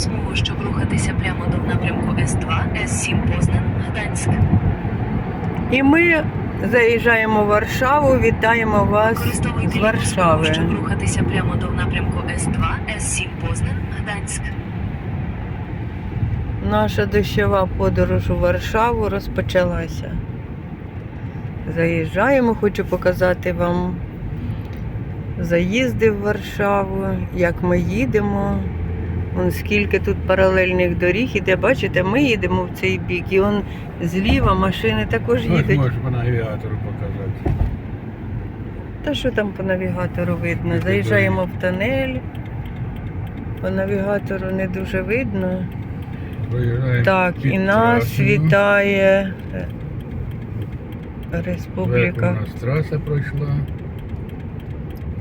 смугу, щоб рухатися прямо до напрямку С2, С7 Познан, Гданськ. І ми заїжджаємо в Варшаву, вітаємо вас з ліву смугу, щоб рухатися прямо до напрямку С2, С7 Познан, Гданськ. Наша дощова подорож у Варшаву розпочалася. Заїжджаємо, хочу показати вам заїзди в Варшаву, як ми їдемо. Вон скільки тут паралельних доріг іде. Бачите, ми їдемо в цей бік, і он зліва машини також Ось їдуть. можеш по навігатору показати. Та що там по навігатору видно? Заїжджаємо в тунель. По навігатору не дуже видно. Проїжджаємо Так, під і нас трасою. вітає е, Республіка. у нас траса пройшла.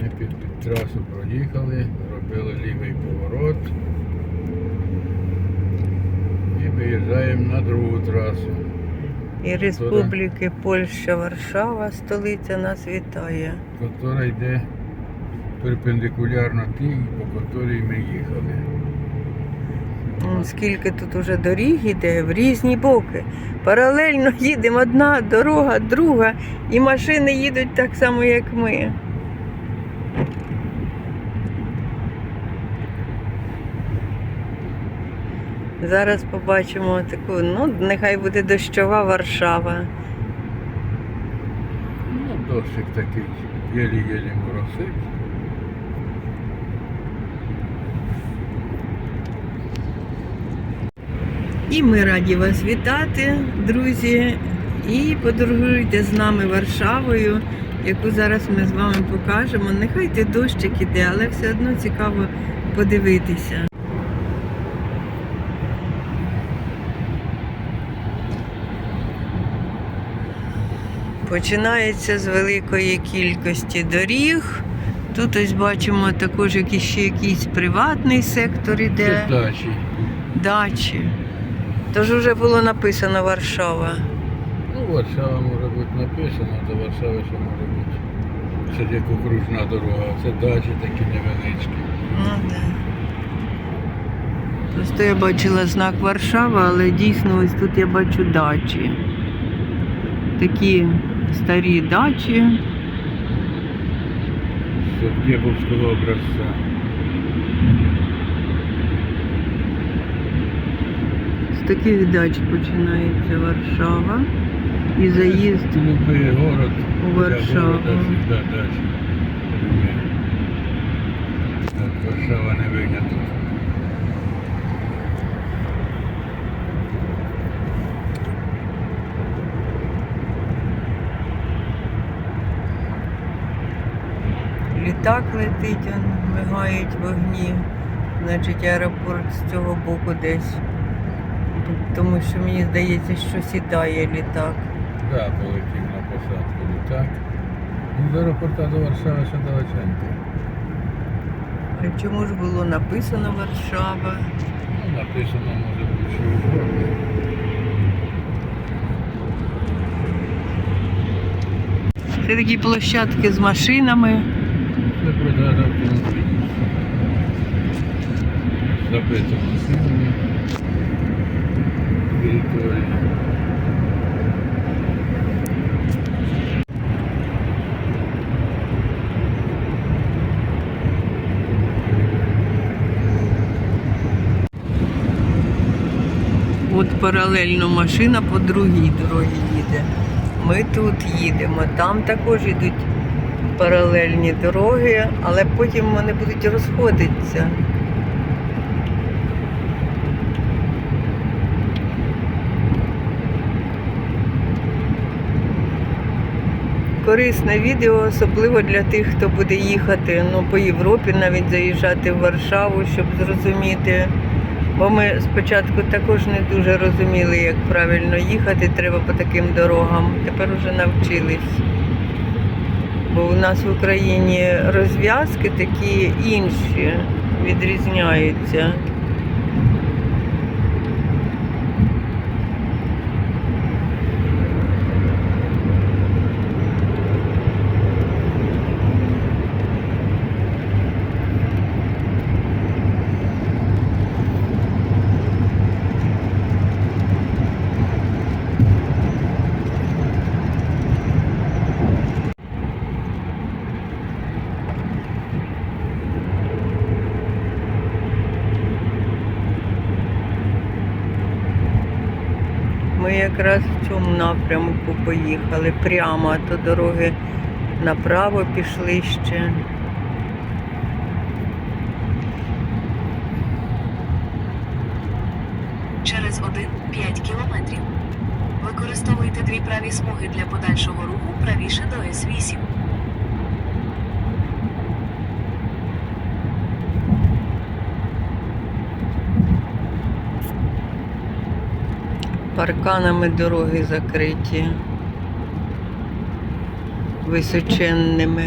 Ми під, під трасу проїхали, робили лівий поворот. Виїжджаємо на другу трасу. І Республіки Польща, Варшава, столиця нас вітає. Котра йде перпендикулярно тій, по котрій ми їхали. Скільки тут уже доріг іде в різні боки. Паралельно їдемо одна дорога, друга, і машини їдуть так само, як ми. Зараз побачимо таку, ну, нехай буде дощова Варшава. Ну, дощик такий, єлі-єлі моросить. І ми раді вас вітати, друзі. І подорожуйте з нами Варшавою, яку зараз ми з вами покажемо. Нехай ти дощик іде, але все одно цікаво подивитися. Починається з великої кількості доріг. Тут ось бачимо також якийсь ще якийсь приватний сектор іде Це дачі. дачі. Тож вже було написано Варшава. Ну, Варшава може бути написано, до Варшави ще може бути. Це як окружна дорога, а це дачі такі невеличкі. Ну, да. Просто я бачила знак Варшава, але дійсно ось тут я бачу дачі. Такі старі дачі. Совдєбовського образця. З таких дач починається Варшава. І заїзд Любий город. У для Варшаву. города завжди дачі. Так, Варшава не виняток. Літак летить, он, мигають вогні. Значить, аеропорт з цього боку десь. Тому що мені здається, що сідає літак. Так, полетів на посадку літак. До аеропорта до Варшави ще далеченько. А чому ж було написано Варшава? Ну, написано, може бути, що угодно. Це такі площадки з машинами. Це продажа автомобілів. Забито машинами. Території. От паралельно машина по другій дорогі їде. Ми тут їдемо. Там також йдуть паралельні дороги, але потім вони будуть розходитися. Корисне відео, особливо для тих, хто буде їхати ну, по Європі, навіть заїжджати в Варшаву, щоб зрозуміти. Бо ми спочатку також не дуже розуміли, як правильно їхати треба по таким дорогам. Тепер вже навчились. Бо у нас в Україні розв'язки такі інші, відрізняються. ми якраз в цьому напрямку поїхали прямо, а то дороги направо пішли ще. Через 1-5 кілометрів. Використовуйте дві праві смуги для подальшого руху правіше до С8. Парканами дороги закриті. Височенними.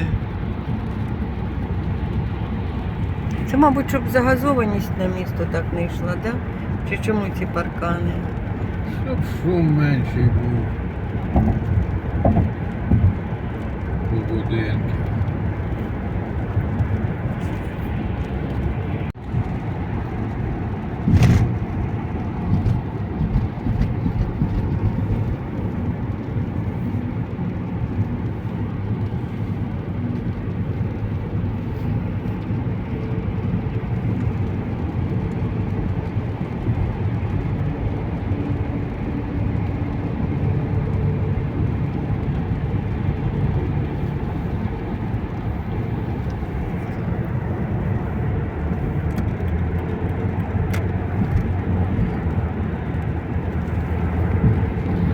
Це, мабуть, щоб загазованість на місто так не йшла, да? Чи чому ці паркани? Щоб шум менший був. У будинку.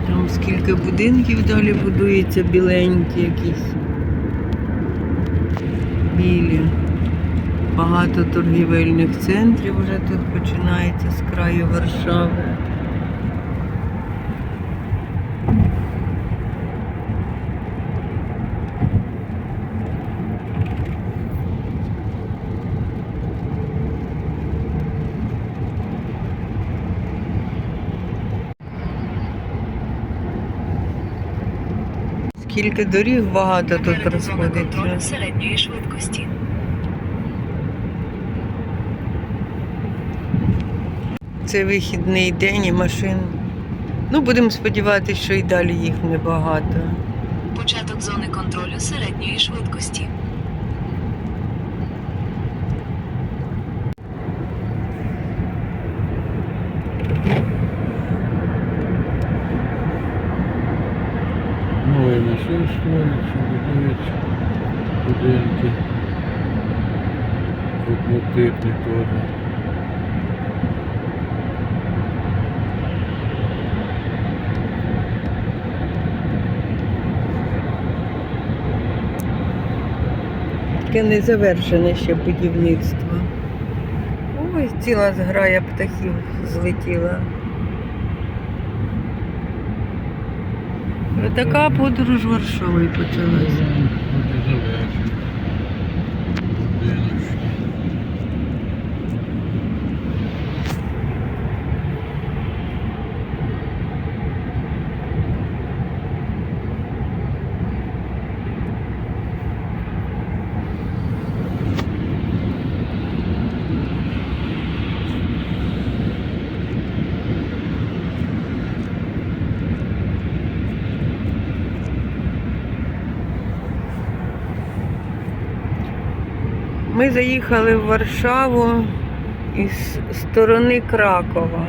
Там скільки будинків далі будується, біленькі якісь. Білі. Багато торгівельних центрів вже тут починається з краю Варшави. Скільки доріг багато тут розходить. середньої швидкості. Це вихідний день і машин. Ну, будемо сподіватися, що і далі їх небагато. Початок зони контролю середньої швидкості. Створюються, будують будинки. Однотипні теж. Таке незавершене ще будівництво. Ой, ціла зграя птахів злетіла. Така подорож Варшавою почалася. Ми заїхали в Варшаву із сторони Кракова.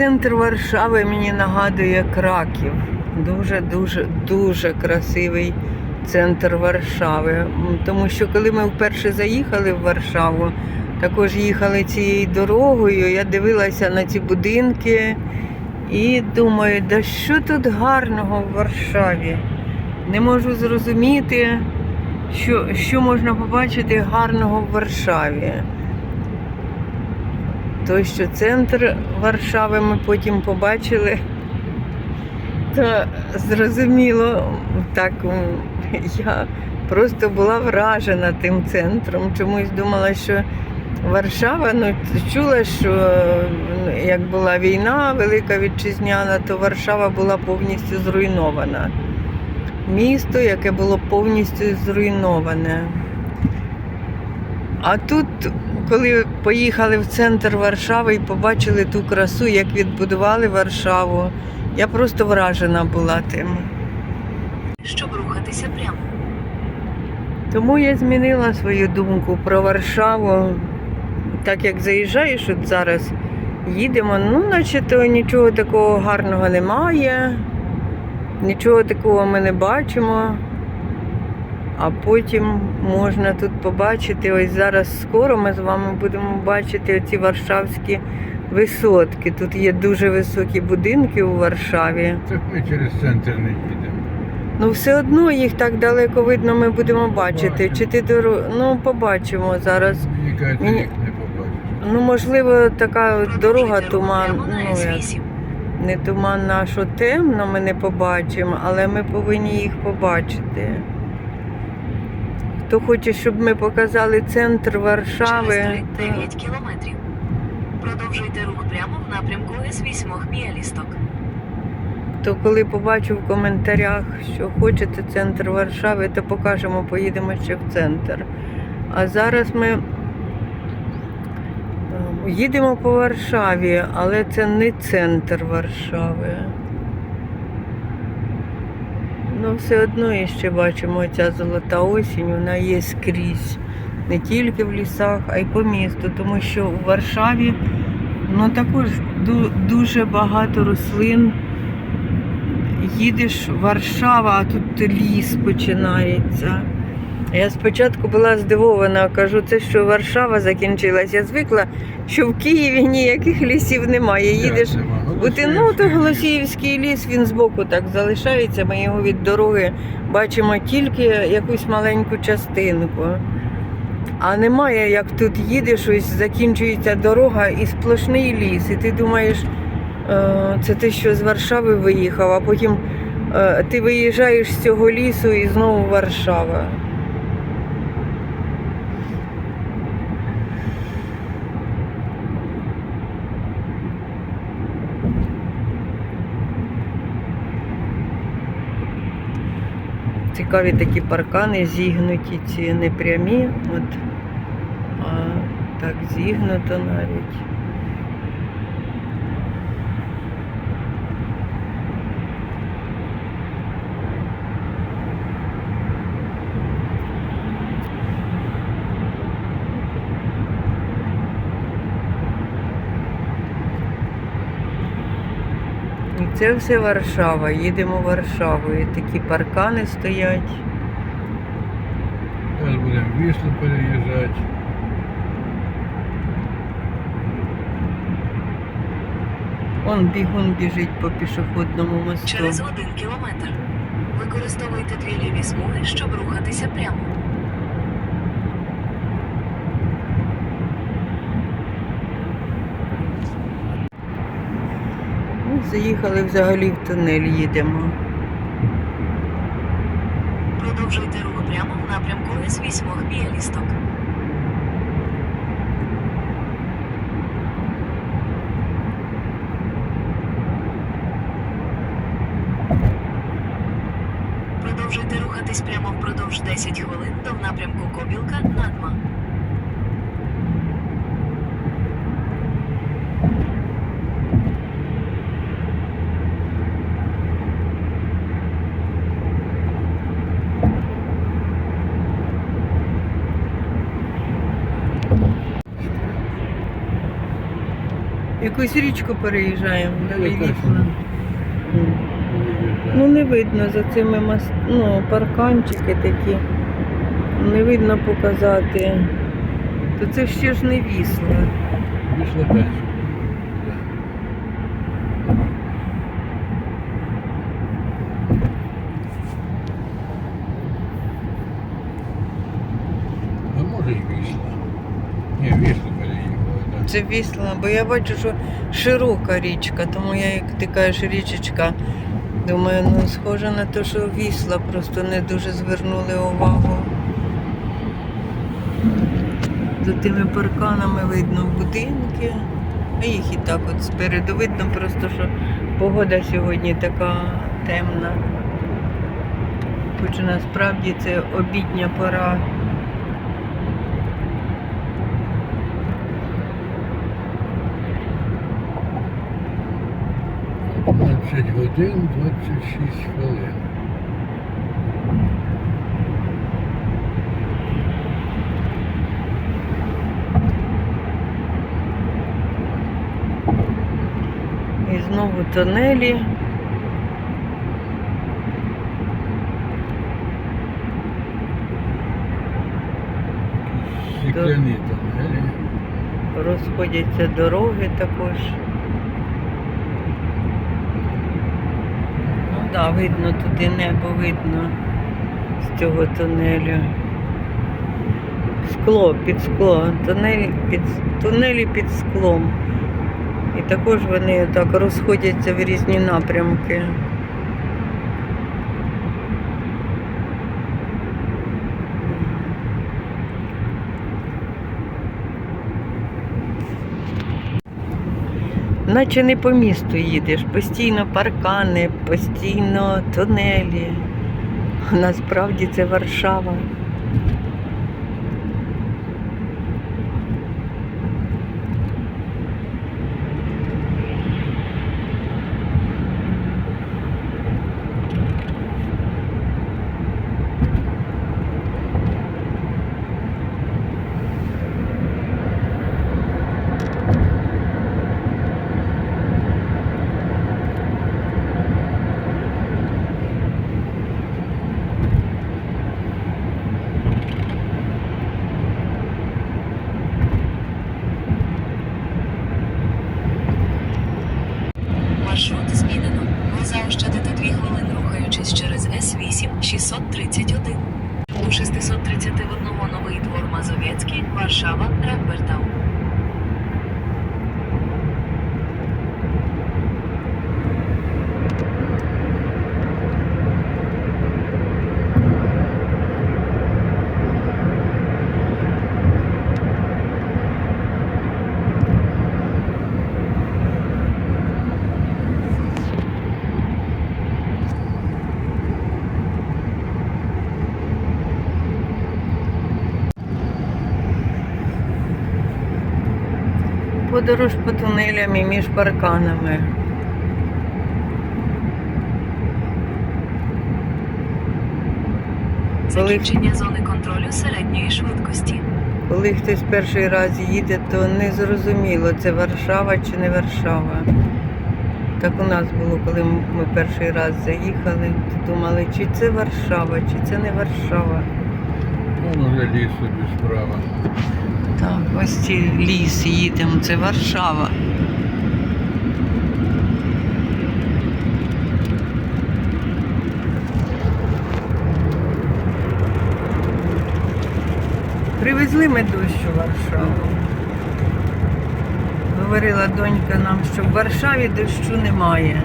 Центр Варшави мені нагадує Краків. Дуже, дуже, дуже красивий центр Варшави. Тому що коли ми вперше заїхали в Варшаву, також їхали цією дорогою, я дивилася на ці будинки і думаю, да що тут гарного в Варшаві? Не можу зрозуміти, що, що можна побачити гарного в Варшаві. Той, що центр Варшави ми потім побачили, то зрозуміло, так я просто була вражена тим центром. Чомусь думала, що Варшава, ну чула, що е, як була війна велика вітчизняна, то Варшава була повністю зруйнована. Місто, яке було повністю зруйноване. А тут, коли поїхали в центр Варшави і побачили ту красу, як відбудували Варшаву, я просто вражена була тим. Щоб рухатися прямо. Тому я змінила свою думку про Варшаву. Так як заїжджаєш от зараз, їдемо, ну, наче то нічого такого гарного немає, нічого такого ми не бачимо. А потім можна тут побачити, ось зараз скоро ми з вами будемо бачити оці варшавські висотки. Тут є дуже високі будинки у Варшаві. Так ми через центр не їдемо. Ну, все одно їх так далеко видно, ми будемо бачити. Побачимо. Чи ти дору... Ну, побачимо зараз. Мені кажуть, Мені- їх не побачиш. Ну, можливо, така от дорога туман. Ну, як, не туманна, а що темно, ми не побачимо, але ми повинні їх побачити. Хто хоче, щоб ми показали центр Варшави, Через 9 кілометрів. Продовжуйте рух прямо в напрямку С8 Біалісток. то коли побачу в коментарях, що хочете центр Варшави, то покажемо, поїдемо ще в центр. А зараз ми е, їдемо по Варшаві, але це не центр Варшави. Ну, все одно і ще бачимо ця золота осінь, вона є скрізь. Не тільки в лісах, а й по місту, тому що у Варшаві ну, також ду- дуже багато рослин. Їдеш Варшава, а тут ліс починається. Я спочатку була здивована, кажу, це що Варшава закінчилась. Я звикла, що в Києві ніяких лісів немає. Їдеш? Бути, ну, то Голосіївський ліс, він збоку так залишається. Ми його від дороги бачимо тільки якусь маленьку частинку. А немає, як тут їдеш, ось закінчується дорога і сплошний ліс. І ти думаєш, е, це ти що з Варшави виїхав, а потім е, ти виїжджаєш з цього лісу і знову Варшава. Цікаві такі паркани зігнуті, ці не прямі, от, а так зігнуто навіть. І це все Варшава. Їдемо в Варшаву. І такі паркани стоять. Зараз будемо в переїжджати. Он бігун біжить по пішохідному мосту. Через 1 кілометр. Використовуйте дві ліві смуги, щоб рухатися прямо. Ну, Заїхали взагалі в тунель, їдемо. Продовжуйте рух прямо в напрямку С8 Біалісток. Продовжуйте рухатись прямо впродовж 10 хвилин до напрямку Кобілка Надма. Якусь річку переїжджаємо. на вікна. Ну не видно за цими маст... ну, парканчики такі. Не видно показати. То це ще ж не вісло. Вісла далі. А може і Вісла. Ні, Віслу переїхали, так. Це вісла, бо я бачу, що широка річка, тому я, як ти кажеш, річечка. Думаю, ну схоже на те, що вісла, просто не дуже звернули увагу. Позаду тими парканами видно будинки. А їх і так от спереду видно, просто що погода сьогодні така темна. Хоч насправді це обідня пора. Двадцять годин, 26 хвилин. І знову тунелі. Стекляні тоннелі. Розходяться дороги також. Ну так, да, видно туди небо, видно з цього тунелю. Скло під скло, тунель під, тунелі під склом. І також вони так розходяться в різні напрямки. Наче не по місту їдеш, постійно паркани, постійно тунелі. Насправді це Варшава. Маршрут змінено. Ви заощадите 2 хвилини рухаючись через С8 631. У 631 Новий двор Мазовецький, Варшава, Рембертау. Подорож по тунелям і між парканами. Закінчення зони контролю середньої швидкості. Коли хтось перший раз їде, то не зрозуміло, це Варшава чи не Варшава. Так у нас було, коли ми перший раз заїхали, то думали, чи це Варшава, чи це не Варшава. Уже ліс собі справа. Так, ось ці ліс їдемо, це Варшава. Привезли ми дощ у Варшаву. Говорила донька нам, що в Варшаві дощу немає.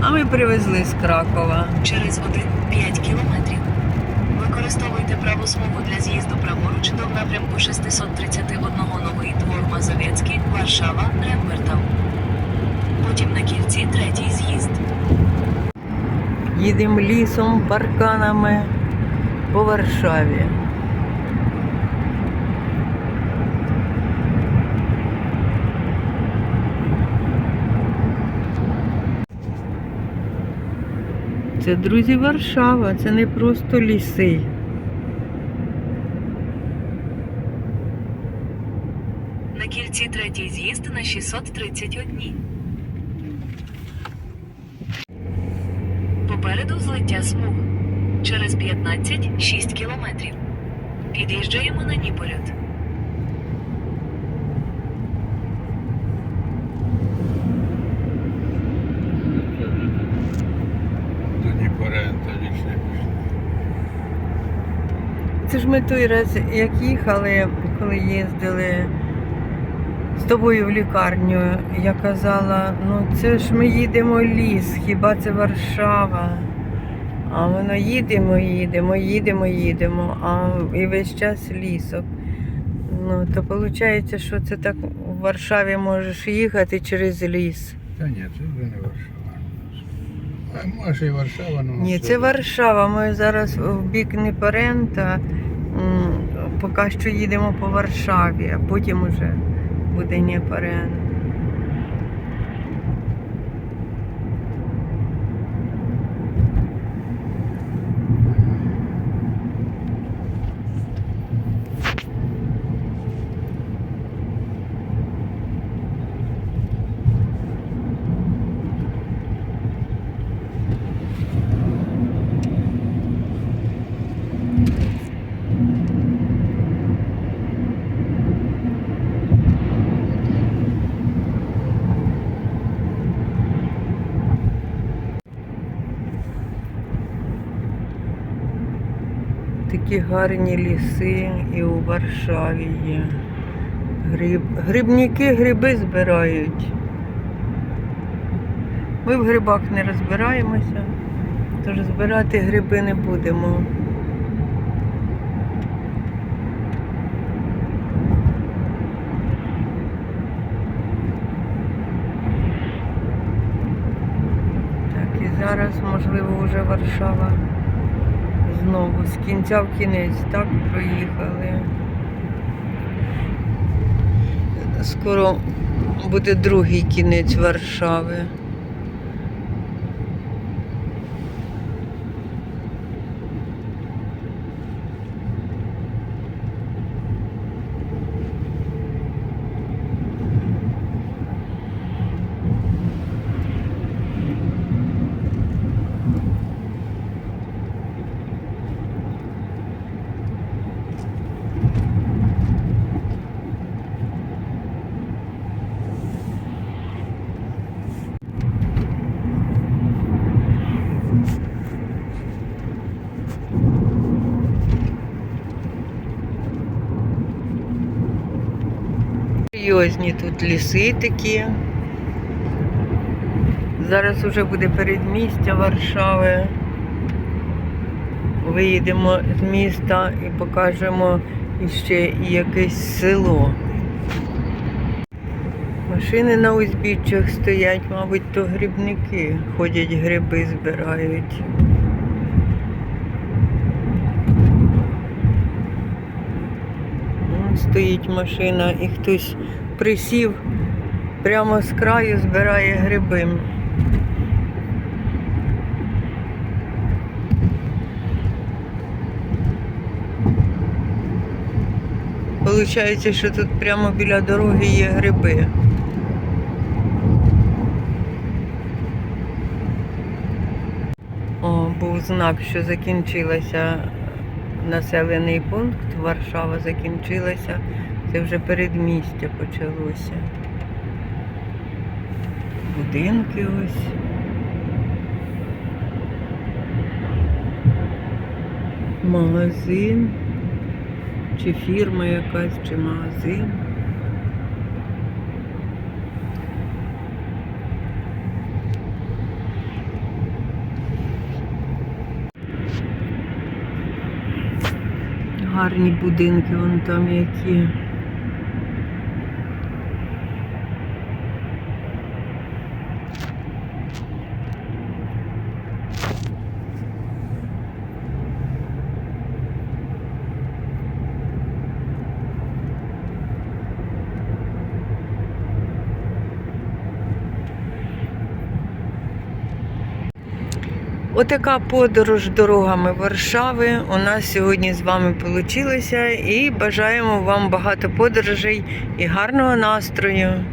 А ми привезли з Кракова. Через 1-5 кілометрів. Використовуйте праву смугу для з'їзду праворуч до напрямку 631 Новий двор Мазовецький, Варшава, Рембертау. Потім на кільці третій з'їзд. Їдемо лісом, парканами по Варшаві. Це, друзі, Варшава, це не просто ліси. На кільці третій з'їзд на 631. Попереду злиття смуг. Через 15 6 кілометрів. Під'їжджаємо на Ніполіт. Це ж ми той раз, як їхали, коли їздили з тобою в лікарню, я казала, ну це ж ми їдемо в ліс, хіба це Варшава? А воно їдемо, їдемо, їдемо, їдемо, а і весь час лісок. Ну, то виходить, що це так в Варшаві можеш їхати через ліс. Та ні, це вже не Варшава. А може і Варшава, ну. Ні, це Варшава. Ми зараз в бік Непарента. м, Поки що їдемо по Варшаві, а потім уже буде Непарент. Такі гарні ліси і у Варшаві є. Гриб... Грибники гриби збирають. Ми в грибах не розбираємося, тож збирати гриби не будемо. Так, і зараз, можливо, вже Варшава знову з кінця в кінець, так проїхали. Скоро буде другий кінець Варшави. Серйозні тут ліси такі. Зараз уже буде передмістя Варшави. Виїдемо з міста і покажемо іще і якесь село. Машини на узбіччях стоять, мабуть, то грибники. Ходять гриби збирають. Вон стоїть машина і хтось присів прямо з краю збирає гриби. Получається, що тут прямо біля дороги є гриби. О, був знак, що закінчилася населений пункт, Варшава закінчилася. Це вже передмістя почалося. Будинки ось. Магазин. Чи фірма якась, чи магазин. Гарні будинки вон там які. Отака подорож дорогами Варшави у нас сьогодні з вами вийшла і бажаємо вам багато подорожей і гарного настрою.